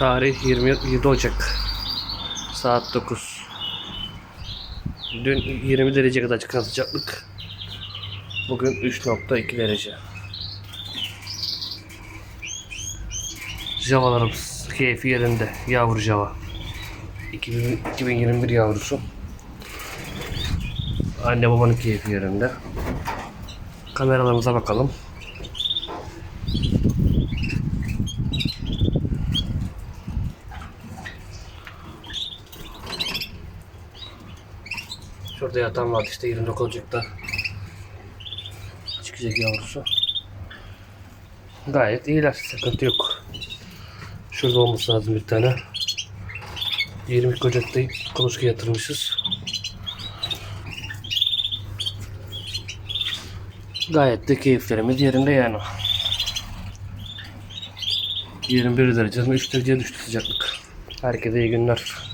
Tarih 27 Ocak. Saat 9. Dün 20 derece kadar çıkan sıcaklık. Bugün 3.2 derece. Javalarımız keyfi yerinde. Yavru java. 2000 2021 yavrusu. Anne babanın keyfi yerinde. Kameralarımıza bakalım. Şurada yatan var işte 29 Ocak'ta. Çıkacak yavrusu. Gayet iyiler. Sıkıntı yok. Şurada olması lazım bir tane. 22 Ocak'ta kuluçka yatırmışız. Gayet de keyiflerimiz yerinde yani. 21 derece, 3 dereceye düştü sıcaklık. Herkese iyi günler.